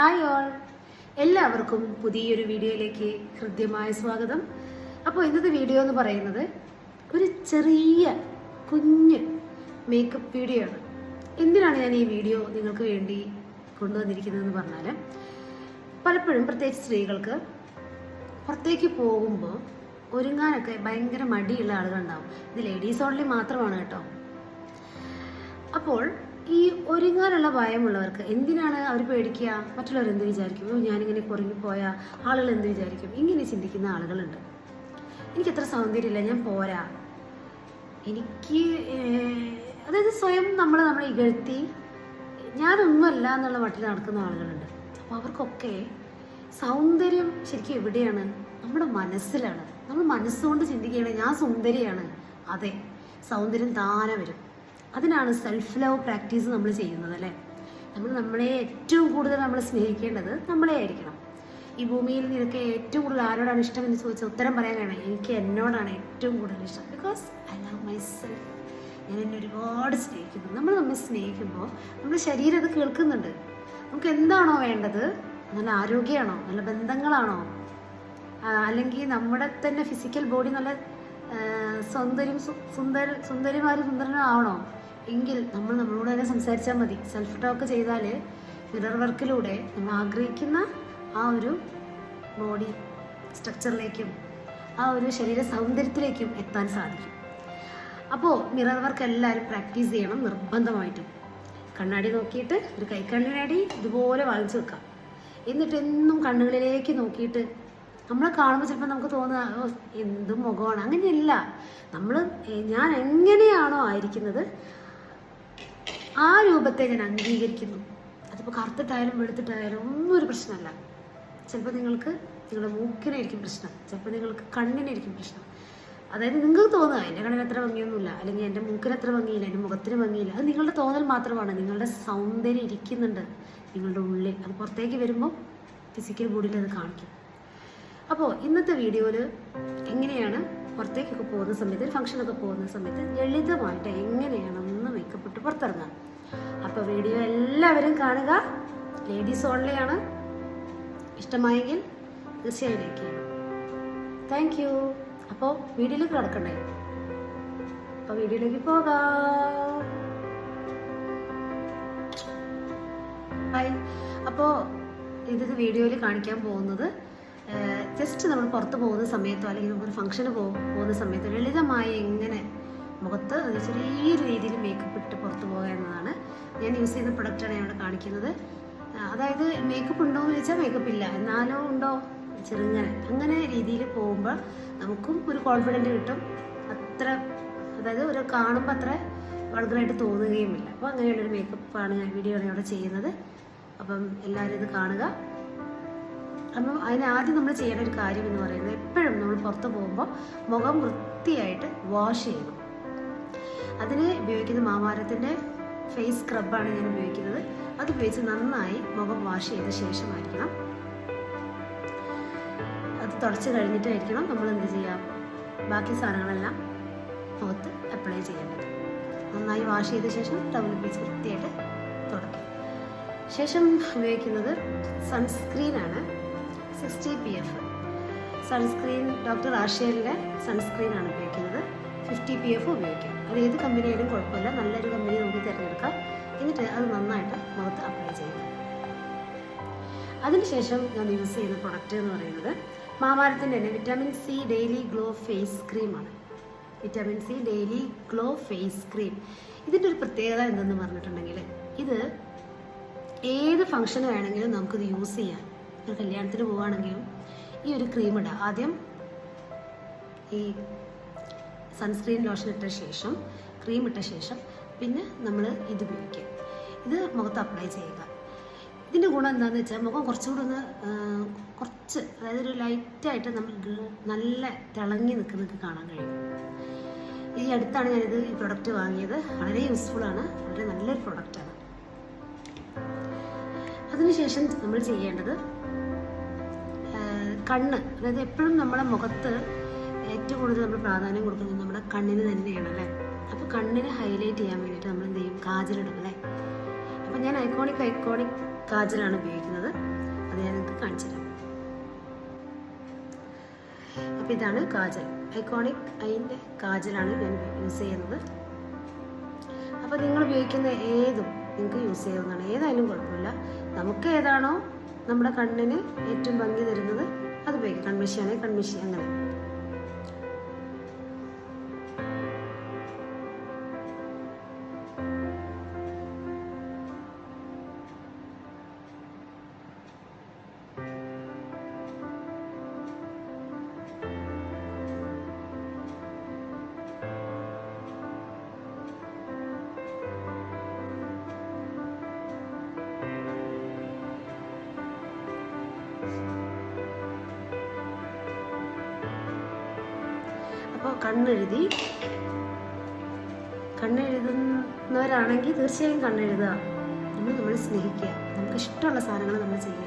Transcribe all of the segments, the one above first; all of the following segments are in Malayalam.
ഹായ് ഓൾ എല്ലാവർക്കും പുതിയൊരു വീഡിയോയിലേക്ക് ഹൃദ്യമായ സ്വാഗതം. അപ്പോൾ ഇന്നത്തെ വീഡിയോ എന്ന് പറയുന്നത് ഒരു ചെറിയ കുഞ്ഞ് മേക്കപ്പ് വീഡിയോ ആണ്. എന്തിനാണ് ഞാൻ ഈ വീഡിയോ നിങ്ങൾക്ക് വേണ്ടി കൊണ്ടുവന്നിരിക്കുന്നതെന്ന് പറഞ്ഞാൽ പലപ്പോഴും പ്രത്യേകിച്ച് സ്ത്രീകൾക്ക് പുറത്തേക്ക് പോകുമ്പോൾ ഒരുങ്ങാനൊക്കെ ഭയങ്കര മടിയുള്ള ആളുകളുണ്ടാവും. ഇത് ലേഡീസ് ഓൺലി മാത്രമാണ് കേട്ടോ. അപ്പോൾ ഈ ഒരുങ്ങാനുള്ള ഭയമുള്ളവർക്ക് എന്തിനാണ് അവർ പേടിക്കുക? മറ്റുള്ളവർ എന്ത് വിചാരിക്കും? "ഓ, ഞാനിങ്ങനെ കുറുങ്ങിപ്പോയാൽ ആളുകൾ എന്ത് വിചാരിക്കും? ഇങ്ങനെ ചിന്തിക്കുന്ന ആളുകളുണ്ട്. എനിക്ക് അത്ര സൗന്ദര്യമില്ല ഞാൻ പോരാ. എനിക്ക് അതായത് സ്വയം നമ്മൾ നമ്മളെ ഇകഴ്ത്തി ഞാനൊന്നുമല്ല എന്നുള്ള മട്ടിൽ നടക്കുന്ന ആളുകളുണ്ട്. അപ്പോൾ അവർക്കൊക്കെ സൗന്ദര്യം ശരിക്കും എവിടെയാണ്? നമ്മുടെ മനസ്സിലാണ്. നമ്മൾ മനസ്സുകൊണ്ട് ചിന്തിക്കുകയാണ് ഞാൻ സുന്ദരിയാണ്. അതെ സൗന്ദര്യം താനെ വരും. അതിനാണ് സെൽഫ് ലവ് പ്രാക്ടീസ് നമ്മൾ ചെയ്യുന്നത് അല്ലേ? നമ്മൾ നമ്മളെ ഏറ്റവും കൂടുതൽ നമ്മൾ സ്നേഹിക്കേണ്ടത് നമ്മളെ ആയിരിക്കണം. ഈ ഭൂമിയിൽ നിനക്ക് ഏറ്റവും കൂടുതൽ ആരോടാണ് ഇഷ്ടം എന്ന് ചോദിച്ചാൽ ഉത്തരം പറയാൻ കഴിയണം എനിക്ക് എന്നോടാണ് ഏറ്റവും കൂടുതൽ ഇഷ്ടം. Because I love my self ഞാൻ എന്നെ ഒരുപാട് സ്നേഹിക്കുന്നു. നമ്മൾ നമ്മെ സ്നേഹിക്കുമ്പോൾ നമ്മുടെ ശരീരം അത് കേൾക്കുന്നുണ്ട്. നമുക്ക് എന്താണോ വേണ്ടത്? നല്ല ആരോഗ്യമാണോ? നല്ല ബന്ധങ്ങളാണോ? അല്ലെങ്കിൽ നമ്മുടെ തന്നെ ഫിസിക്കൽ ബോഡി നല്ല സുന്ദരി സൗന്ദര്യം സുന്ദര സുന്ദരിമാരും സുന്ദരനും ആവണോ? എങ്കിൽ നമ്മൾ നമ്മളോട് തന്നെ സംസാരിച്ചാൽ മതി. സെൽഫ് ടോക്ക് ചെയ്താൽ മിറർ വർക്കിലൂടെ നമ്മൾ ആഗ്രഹിക്കുന്ന ആ ഒരു ബോഡി സ്ട്രക്ചറിലേക്കും ആ ഒരു ശരീര സൗന്ദര്യത്തിലേക്കും എത്താൻ സാധിക്കും. അപ്പോൾ മിറർ വർക്ക് എല്ലാവരും പ്രാക്ടീസ് ചെയ്യണം നിർബന്ധമായിട്ടും. കണ്ണാടി നോക്കിയിട്ട് ഒരു കൈക്കണ്ണിനടി ഇതുപോലെ വളച്ചു വെക്കാം എന്നിട്ട് എന്നും കണ്ണുകളിലേക്ക് നോക്കിയിട്ട് നമ്മളെ കാണുമ്പോൾ ചിലപ്പോൾ നമുക്ക് തോന്നുക "ഓ, എന്ത് മുഖമാണ്? അങ്ങനെയല്ല. നമ്മൾ ഞാൻ എങ്ങനെയാണോ ആയിരിക്കുന്നത് ആ രൂപത്തെ ഞാൻ അംഗീകരിക്കുന്നു. അതിപ്പോൾ കറുത്തിട്ടായാലും വെളുത്തിട്ടായാലും ഒന്നും ഒരു പ്രശ്നമല്ല. ചിലപ്പോൾ നിങ്ങൾക്ക് നിങ്ങളുടെ മൂക്കിനായിരിക്കും പ്രശ്നം. ചിലപ്പോൾ നിങ്ങൾക്ക് കണ്ണിനായിരിക്കും പ്രശ്നം. അതായത് നിങ്ങൾക്ക് തോന്നുക എന്റെ കണ്ണിന് അത്ര ഭംഗിയൊന്നുമില്ല അല്ലെങ്കിൽ എന്റെ മൂക്കിന് അത്ര ഭംഗിയില്ല എന്റെ മുഖത്തിന് ഭംഗിയില്ല അത് നിങ്ങളുടെ തോന്നൽ മാത്രമാണ്. നിങ്ങളുടെ സൗന്ദര്യം ഇരിക്കുന്നുണ്ട് നിങ്ങളുടെ ഉള്ളിൽ. അത് പുറത്തേക്ക് വരുമ്പോൾ ഫിസിക്കൽ ബോഡിയിൽ അത് കാണിക്കും. അപ്പോൾ ഇന്നത്തെ വീഡിയോയിൽ എങ്ങനെയാണ് പുറത്തേക്കൊക്കെ പോകുന്ന സമയത്ത് ഫംഗ്ഷനൊക്കെ പോകുന്ന സമയത്ത് ലളിതമായിട്ട് എങ്ങനെയാണ് മേക്കപ്പ് പുറത്തിറങ്ങാം. അപ്പോൾ വീഡിയോ എല്ലാവരും കാണുക. ലേഡീസ് ഓൺലി ആണ്. ഇഷ്ടമായെങ്കിൽ തീർച്ചയായും ലൈക്ക് ചെയ്യണം താങ്ക് യു അപ്പോൾ വീഡിയോയിലേക്ക് കിടക്കണ്ടേ? അപ്പോൾ വീഡിയോയിലേക്ക് പോകാം. ഹായ് അപ്പോൾ ഇത് വീഡിയോയിൽ കാണിക്കാൻ പോകുന്നത് ജസ്റ്റ് നമ്മൾ പുറത്ത് പോകുന്ന സമയത്തോ അല്ലെങ്കിൽ നമുക്കൊരു ഫംഗ്ഷന് പോകുന്ന സമയത്തോ ലളിതമായി എങ്ങനെ മുഖത്ത് ചെറിയൊരു രീതിയിൽ മേക്കപ്പ് ഇട്ട് പുറത്ത് പോകുക എന്നതാണ്. ഞാൻ യൂസ് ചെയ്യുന്ന പ്രൊഡക്റ്റാണ് ഞാൻ ഇവിടെ കാണിക്കുന്നത്. അതായത് മേക്കപ്പ് ഉണ്ടോ എന്ന് ചോദിച്ചാൽ മേക്കപ്പ് ഇല്ല. എന്നാലോ ഉണ്ടോ? ചെറുങ്ങനെ. അങ്ങനെ രീതിയിൽ പോകുമ്പോൾ നമുക്കും ഒരു കോൺഫിഡന്റ് കിട്ടും. അത്ര അതായത് ഒരു കാണുമ്പോൾ അത്ര തോന്നുകയും ഇല്ല അപ്പോൾ അങ്ങനെയുള്ളൊരു മേക്കപ്പാണ് ഞാൻ വീഡിയോ ഇവിടെ ചെയ്യുന്നത്. അപ്പം എല്ലാവരും ഇത് കാണുക. അപ്പം അതിന് ആദ്യം നമ്മൾ ചെയ്യേണ്ട ഒരു കാര്യം എന്ന് പറയുന്നത് എപ്പോഴും നമ്മൾ പുറത്ത് പോകുമ്പോൾ മുഖം വൃത്തിയായിട്ട് വാഷ് ചെയ്യണം. അതിന് ഉപയോഗിക്കുന്ന മാമാരത്തിന്റെ ഫേസ് സ്ക്രബാണ് ഞാൻ ഉപയോഗിക്കുന്നത്. അത് ഉപയോഗിച്ച് നന്നായി മുഖം വാഷ് ചെയ്ത ശേഷമായിരിക്കണം. അത് തുടച്ച് കഴിഞ്ഞിട്ടായിരിക്കണം നമ്മൾ എന്ത് ചെയ്യാം ബാക്കി സാധനങ്ങളെല്ലാം മുഖത്ത് അപ്ലൈ ചെയ്യേണ്ടത് നന്നായി വാഷ് ചെയ്ത ശേഷം ടവൽ ഉപയോഗിച്ച് വൃത്തിയായിട്ട് തുടക്കും ശേഷം ഉപയോഗിക്കുന്നത് സൺസ്ക്രീനാണ് sixty P F sunscreen doctor ആഷേലിന്റെ സൺസ്ക്രീനാണ് ഉപയോഗിക്കുന്നത്. ഫിഫ്റ്റി പി എഫ് ഉപയോഗിക്കാം. അത് ഏത് കമ്പനി ആയാലും കുഴപ്പമില്ല. നല്ലൊരു കമ്പനി നമുക്ക് തിരഞ്ഞെടുക്കാം. എന്നിട്ട് അത് നന്നായിട്ട് മുഖത്ത് അപ്ലൈ ചെയ്യുക അതിനുശേഷം ഞാൻ യൂസ് ചെയ്യുന്ന പ്രൊഡക്റ്റ് എന്ന് പറയുന്നത് മാമാരത്തിന്റെ തന്നെ vitamin C daily glow face ക്രീമാണ് vitamin C daily glow face cream ഇതിന്റെ ഒരു പ്രത്യേകത എന്തെന്ന് പറഞ്ഞിട്ടുണ്ടെങ്കിൽ ഇത് ഏത് ഫംഗ്ഷന് വേണമെങ്കിലും നമുക്കിത് യൂസ് ചെയ്യാം. ഒരു കല്യാണത്തിന് പോവുകയാണെങ്കിലും ഈ ഒരു ക്രീം ഇടാം. ആദ്യം ഈ സൺസ്ക്രീൻ ലോഷൻ ഇട്ട ശേഷം ക്രീം ഇട്ട ശേഷം പിന്നെ നമ്മൾ ഇത് ഉപയോഗിക്കുക ഇത് മുഖത്ത് അപ്ലൈ ചെയ്യുക. ഇതിന്റെ ഗുണം എന്താണെന്ന് വെച്ചാൽ മുഖം കുറച്ചുകൂടി ഒന്ന് കുറച്ച് അതായത് ഒരു ലൈറ്റായിട്ട് നമ്മൾ നല്ല തിളങ്ങി നിൽക്കുന്നത് കാണാൻ കഴിയും. ഈ അടുത്താണ് ഞാനിത് ഈ പ്രൊഡക്റ്റ് വാങ്ങിയത്. വളരെ യൂസ്ഫുൾ ആണ്. വളരെ നല്ലൊരു പ്രൊഡക്റ്റാണ് അതിനുശേഷം നമ്മൾ ചെയ്യേണ്ടത് കണ്ണ്. അതായത് എപ്പോഴും നമ്മുടെ മുഖത്ത് ഏറ്റവും കൂടുതൽ നമ്മൾ പ്രാധാന്യം കൊടുക്കുന്നത് നമ്മുടെ കണ്ണിന് തന്നെയാണ് അല്ലേ? അപ്പോൾ കണ്ണിനെ ഹൈലൈറ്റ് ചെയ്യാൻ വേണ്ടിട്ട് നമ്മൾ എന്ത് ചെയ്യും? കാജലിടും അല്ലേ? അപ്പോൾ ഞാൻ ഐക്കോണിക് ഐക്കോണിക് കാജലാണ് ഉപയോഗിക്കുന്നത്. അത് ഞാൻ നിങ്ങൾക്ക് കാണിച്ചു തരാം. അപ്പോൾ ഇതാണ് കാജൽ. ഐക്കോണിക് അതിന്റെ കാജലാണ് ഞാൻ യൂസ് ചെയ്യുന്നത്. അപ്പോൾ നിങ്ങൾ ഉപയോഗിക്കുന്ന ഏതും നിങ്ങൾക്ക് യൂസ് ചെയ്യാവുന്നതാണ്. ഏതായാലും കുഴപ്പമില്ല. നമുക്ക് ഏതാണോ നമ്മുടെ കണ്ണിന് ഏറ്റവും ഭംഗി തരുന്നത് അത് ഉപയോഗിക്കാം. കൺമിഷി ആണെങ്കിൽ കൺമിഷി അങ്ങനെ. കണ്ണെഴുതി. കണ്ണെഴുതുന്നവരാണെങ്കിൽ തീർച്ചയായും കണ്ണെഴുതുക. നമ്മൾ നമ്മൾ സ്നേഹിക്കുക. നമുക്ക് ഇഷ്ടമുള്ള സാധനങ്ങൾ നമ്മൾ ചെയ്യുക.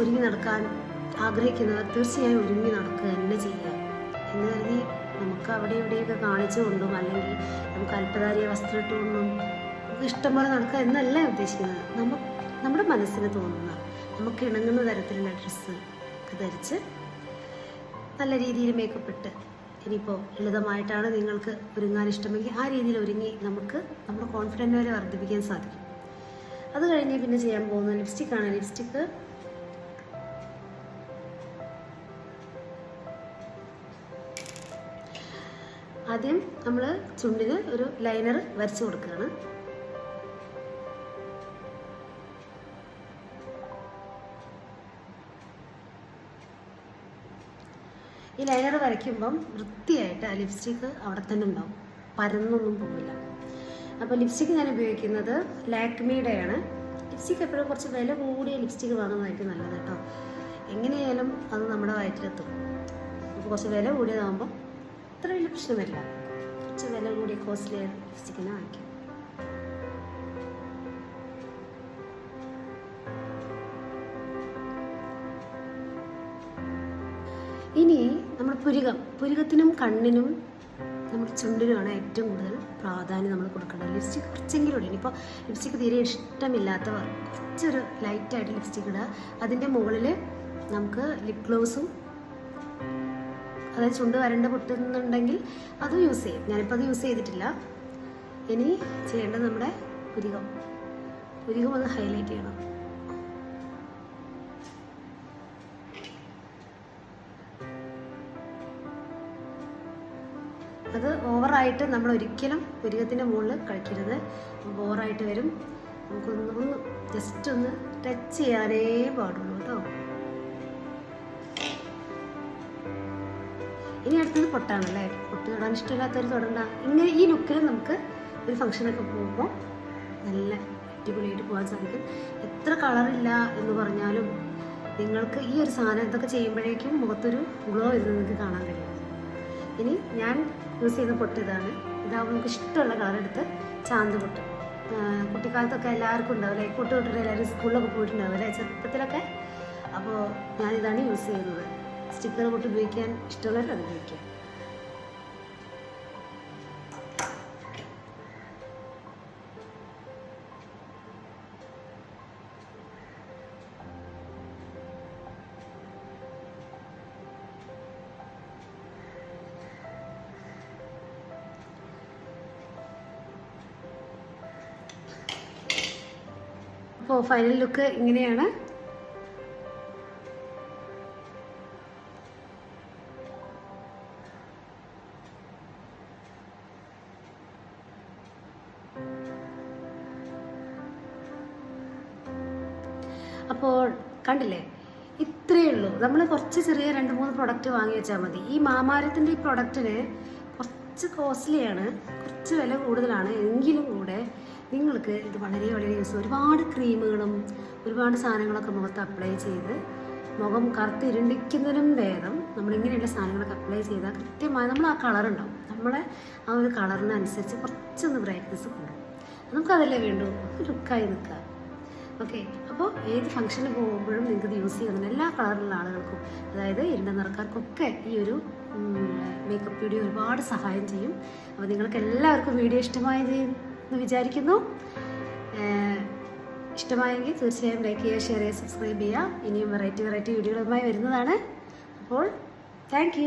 ഒരുങ്ങി നടക്കാൻ ആഗ്രഹിക്കുന്നവർ തീർച്ചയായും ഒരുങ്ങി നടക്കുക തന്നെ ചെയ്യുക. എന്ന് കരുതി നമുക്ക് അവിടെ ഇവിടെയൊക്കെ കാണിച്ചുകൊണ്ടും അല്ലെങ്കിൽ നമുക്ക് അല്പതാരിയ വസ്ത്രം ഇട്ടുകൊണ്ടും നമുക്ക് ഇഷ്ടം പോലെ നടക്കുക എന്നല്ല ഉദ്ദേശിക്കുന്നത്. നമുക്ക് നമ്മുടെ മനസ്സിന് തോന്നുന്ന നമുക്ക് ഇണങ്ങുന്ന തരത്തിലുള്ള ഡ്രസ്സ് ധരിച്ച് നല്ല രീതിയിൽ മേക്കപ്പ് ഇട്ട് ഇനിയിപ്പോൾ ലളിതമായിട്ടാണ് നിങ്ങൾക്ക് ഒരുങ്ങാൻ ഇഷ്ടമെങ്കിൽ ആ രീതിയിൽ ഒരുങ്ങി നമുക്ക് നമ്മുടെ കോൺഫിഡന്റ് വരെ വർദ്ധിപ്പിക്കാൻ സാധിക്കും. അത് കഴിഞ്ഞ് പിന്നെ ചെയ്യാൻ പോകുന്ന ലിപ്സ്റ്റിക്കാണ് ലിപ്സ്റ്റിക്ക് ആദ്യം നമ്മൾ ചുണ്ടിന് ഒരു ലൈനർ വരച്ചു കൊടുക്കുകയാണ്. ഈ ലൈനർ വരയ്ക്കുമ്പം വൃത്തിയായിട്ട് ആ ലിപ്സ്റ്റിക്ക് അവിടെ തന്നെ ഉണ്ടാവും. പരന്നൊന്നും പോകില്ല അപ്പോൾ ലിപ്സ്റ്റിക്ക് ഞാൻ ഉപയോഗിക്കുന്നത് ലാക്മിയുടെയാണ്. ലിപ്സ്റ്റിക്ക് എപ്പോഴും കുറച്ച് വില കൂടിയ ലിപ്സ്റ്റിക്ക് വാങ്ങുന്നതായിരിക്കും നല്ലത് കേട്ടോ. എങ്ങനെയായാലും അത് നമ്മുടെ വയറ്റിലെത്തും. അപ്പോൾ കുറച്ച് വില കൂടിയതാകുമ്പോൾ അത്ര വലിയ പ്രശ്നം വരില്ല കുറച്ച് വില കൂടിയ കോസ്റ്റ്ലി ലിപ്സ്റ്റിക്കിനെ വാങ്ങിക്കാം. ഇനി നമ്മൾ പുരികം. പുരികത്തിനും കണ്ണിനും നമ്മുടെ ചുണ്ടിനുമാണ് ഏറ്റവും കൂടുതൽ പ്രാധാന്യം നമ്മൾ കൊടുക്കേണ്ടത്. ലിപ്സ്റ്റിക് കുറച്ചെങ്കിലും ഇടണം. ഇനിയിപ്പോൾ ലിപ്സ്റ്റിക് തീരെ ഇഷ്ടമില്ലാത്തവർ കുറച്ചൊരു ലൈറ്റായിട്ട് ലിപ്സ്റ്റിക് ഇടുക. അതിന്റെ മുകളിൽ നമുക്ക് ലിപ് ഗ്ലോസും അതായത് ചുണ്ട് വരണ്ട പൊട്ടുന്നുണ്ടെങ്കിൽ അതും യൂസ് ചെയ്യും. ഞാനിപ്പോൾ അത് യൂസ് ചെയ്തിട്ടില്ല. ഇനി ചെയ്യേണ്ടത് നമ്മുടെ പുരികം. പുരികം ഒന്ന് ഹൈലൈറ്റ് ചെയ്യണം. ഓവറായിട്ട് നമ്മൾ ഒരിക്കലും പുരികത്തിന്റെ മുകളിൽ കളിക്കരുത്. ബോറായിട്ട് വരും. നമുക്കൊന്ന് ഒന്ന് ജസ്റ്റ് ഒന്ന് ടച്ച് ചെയ്യാനേ പാടുള്ളൂ കേട്ടോ. ഇനി അടുത്തത് പൊട്ടാണല്ലേ? പൊട്ട് തൊടാൻ ഇഷ്ടമില്ലാത്തവർ തൊടണ്ട. ഇങ്ങനെ ഈ ലുക്കിൽ നമുക്ക് ഒരു ഫംഗ്ഷനൊക്കെ പോകുമ്പോൾ നല്ല അടിപൊളിയായിട്ട് പോകാൻ സാധിക്കും. എത്ര കളറില്ല എന്ന് പറഞ്ഞാലും നിങ്ങൾക്ക് ഈ ഒരു സാധനം ഇതൊക്കെ ചെയ്യുമ്പോഴേക്കും മുഖത്തൊരു ഗ്ലോ ഇത് നിങ്ങൾക്ക് കാണാൻ കഴിയും. ഇനി ഞാൻ യൂസ് ചെയ്യുന്ന പൊട്ട് ഇതാണ് ഇതാകുമ്പോൾ നമുക്ക് ഇഷ്ടമുള്ള കളർ എടുത്ത് ചാന്ത് പൊട്ട്. കുട്ടിക്കാലത്തൊക്കെ എല്ലാവർക്കും ഉണ്ടാവില്ലേ പൊട്ട് തൊട്ടിട്ട് എല്ലാവരും സ്കൂളിലൊക്കെ പോയിട്ടുണ്ടാവും അല്ലെ? ചെറുപ്പത്തിലൊക്കെ. അപ്പോൾ ഞാനിതാണ് യൂസ് ചെയ്യുന്നത്. സ്റ്റിക്കർ പൊട്ട് ഉപയോഗിക്കാൻ ഇഷ്ടമുള്ളവർ അത് ഉപയോഗിക്കാം. അപ്പോൾ ഫൈനൽ ലുക്ക് ഇങ്ങനെയാണ്. അപ്പോൾ കണ്ടില്ലേ? ഇത്രയേ ഉള്ളൂ. നമ്മൾ കുറച്ച് ചെറിയ രണ്ട് മൂന്ന് പ്രൊഡക്റ്റ് വാങ്ങി വെച്ചാൽ മതി. ഈ മാമാരത്തിന്റെ ഈ പ്രൊഡക്റ്റിന് കുറച്ച് കോസ്റ്റ്ലിയാണ് കുറച്ച് വില കൂടുതലാണ്. എങ്കിലും കൂടെ നിങ്ങൾക്ക് ഇത് വളരെ വളരെ യൂസ് ഒരുപാട് ക്രീമുകളും ഒരുപാട് സാധനങ്ങളൊക്കെ മുഖത്ത് അപ്ലൈ ചെയ്ത് മുഖം കറുത്ത് ഇരുണ്ടിക്കുന്നതിനും ഭേദം നമ്മളിങ്ങനെയുള്ള സാധനങ്ങളൊക്കെ അപ്ലൈ ചെയ്താൽ കൃത്യമായി നമ്മൾ ആ കളർ ഉണ്ടാവും. നമ്മളെ ആ ഒരു കളറിനനുസരിച്ച് കുറച്ചൊന്ന് ബ്രൈറ്റ്നസ് കൂടും. നമുക്കതല്ലേ വേണ്ടൂ? ലുക്കായി നിൽക്കുക. ഓക്കെ അപ്പോൾ ഏത് ഫംഗ്ഷന് പോകുമ്പോഴും നിങ്ങൾക്ക് ഇത് യൂസ് ചെയ്യുന്ന എല്ലാ കളറിലുള്ള ആളുകൾക്കും. അതായത് ഇരുണ്ട നിറക്കാർക്കൊക്കെ ഈ ഒരു മേക്കപ്പ് വീഡിയോ ഒരുപാട് സഹായം ചെയ്യും. അപ്പോൾ നിങ്ങൾക്ക് എല്ലാവർക്കും വീഡിയോ ഇഷ്ടമായി എന്ന് വിചാരിക്കുന്നു. ഇഷ്ടമായെങ്കിൽ തീർച്ചയായും ലൈക്ക് ചെയ്യുക ഷെയർ ചെയ്യുക സബ്സ്ക്രൈബ് ചെയ്യുക. ഇനിയും വെറൈറ്റി വെറൈറ്റി വീഡിയോകളുമായി വരുന്നതാണ്. അപ്പോൾ താങ്ക്